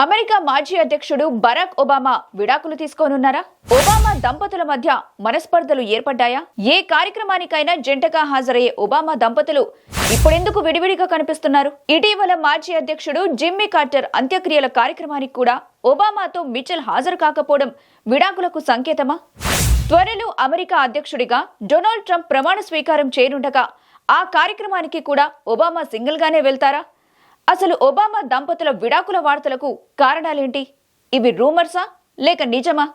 America మాజీ అధ్యక్షుడు Barack Obama విడాకులు తీసుకోనున్నారా? ఒబామా దంపతుల మధ్య మనస్పర్ధలు ఏర్పడ్డాయా? ఏ కార్యక్రమానికైనా జంటగా హాజరయ్యే ఒబామా దంపతులు ఇప్పుడెందుకు విడివిడిగా కనిపిస్తున్నారు? ఇటీవల మాజీ అధ్యక్షుడు జిమ్మీ కార్టర్ అంత్యక్రియల కార్యక్రమానికి కూడా ఒబామాతో మిచెల్ హాజరు కాకపోవడం విడాకులకు సంకేతమా? త్వరలో అమెరికా అధ్యక్షుడిగా డొనాల్డ్ ట్రంప్ ప్రమాణ స్వీకారం చేయనుండగా ఆ కార్యక్రమానికి కూడా ఒబామా సింగిల్గానే వెళ్తారా? అసలు ఒబామా దంపతుల విడాకుల వార్తలకు కారణాలేంటి? ఇవి రూమర్సా లేక నిజమా?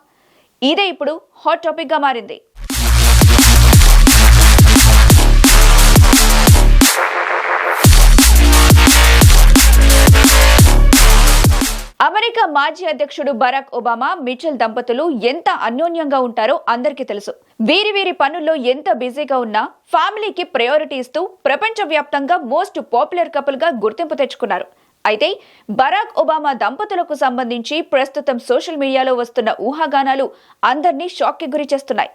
ఇదే ఇప్పుడు హాట్ టాపిక్గా మారింది. మాజీ అధ్యక్షుడు బరాక్ ఒబామా మిచెల్ దంపతులు ఎంత అన్యోన్యంగా ఉంటారో అందరికీ తెలుసు. వీరి వీరి పనుల్లో ఎంత బిజీగా ఉన్నా ఫ్యామిలీకి ప్రయారిటీ ఇస్తూ ప్రపంచవ్యాప్తంగా మోస్ట్ పాపులర్ కపుల్గా గుర్తింపు తెచ్చుకున్నారు. అయితే బరాక్ ఒబామా దంపతులకు సంబంధించి ప్రస్తుతం సోషల్ మీడియాలో వస్తున్న ఊహాగానాలు అందరినీ షాక్కి గురి చేస్తున్నాయి.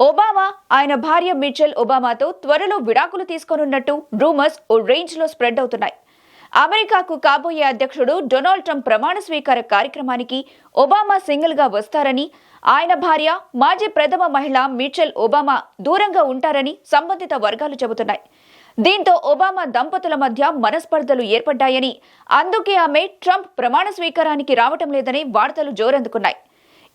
ఒబామా ఆయన భార్య మిచెల్ ఒబామాతో త్వరలో విడాకులు తీసుకోనున్నట్టు రూమర్స్ ఓ రేంజ్లో స్ప్రెడ్ అవుతున్నాయి. అమెరికాకు కాబోయే అధ్యక్షుడు డొనాల్డ్ ట్రంప్ ప్రమాణ స్వీకార కార్యక్రమానికి ఒబామా సింగిల్గా వస్తారని ఆయన భార్య మాజీ ప్రథమ మహిళ మిచెల్ ఒబామా దూరంగా ఉంటారని సంబంధిత వర్గాలు చెబుతున్నాయి. దీంతో ఒబామా దంపతుల మధ్య మనస్పర్ధలు ఏర్పడ్డాయని అందుకే ఆమె ట్రంప్ ప్రమాణ స్వీకారానికి రావటం లేదని వార్తలు జోరందుకున్నాయి.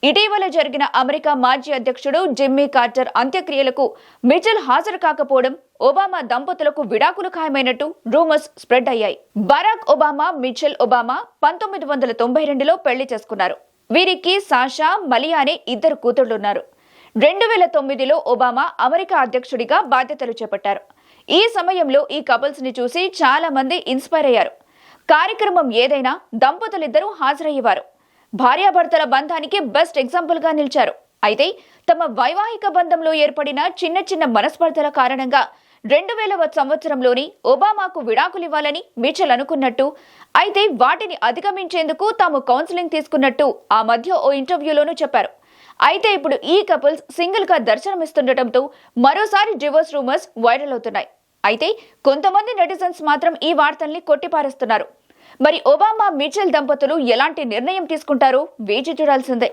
ఇటీవల జరిగిన అమెరికా మాజీ అధ్యక్షుడు జిమ్మీ కార్టర్ అంత్యక్రియలకు మిచెల్ హాజరు కాకపోవడం ఒబామా దంపతులకు విడాకులు ఖాయమైనట్టు రూమర్స్ స్ప్రెడ్ అయ్యాయి. బరాక్ ఒబామా మిచెల్ ఒబామా పంతొమ్మిది వందల తొంభై రెండులో పెళ్ళి చేసుకున్నారు. వీరికి సాషా మలియా అనే ఇద్దరు కూతుళ్ళున్నారు రెండు వేల తొమ్మిదిలో ఒబామా అమెరికా అధ్యక్షుడిగా బాధ్యతలు చేపట్టారు. ఈ సమయంలో ఈ కపుల్స్ని చూసి చాలా మంది ఇన్స్పైర్ అయ్యారు. కార్యక్రమం ఏదైనా దంపతులిద్దరూ హాజరయ్యేవారు. భార్యాభర్తల బంధానికి బెస్ట్ ఎగ్జాంపుల్గా నిలిచారు. అయితే తమ వైవాహిక బంధంలో ఏర్పడిన చిన్న చిన్న మనస్పర్ధల కారణంగా రెండు వేలవ సంవత్సరంలోని ఒబామాకు విడాకులివ్వాలని మిచెల్ అనుకున్నట్టు అయితే వాటిని అధిగమించేందుకు తాము కౌన్సిలింగ్ తీసుకున్నట్టు ఆ మధ్య ఓ ఇంటర్వ్యూలోనూ చెప్పారు. అయితే ఇప్పుడు ఈ కపుల్స్ సింగిల్గా దర్శనమిస్తుండటంతో మరోసారి డివోర్స్ రూమర్స్ వైరల్ అవుతున్నాయి. అయితే కొంతమంది నెటిజన్స్ మాత్రం ఈ వార్తల్ని కొట్టిపారేస్తున్నారు. మరి ఒబామా మిచెల్ దంపతులు ఎలాంటి నిర్ణయం తీసుకుంటారో? వేచి చూడాల్సిందే.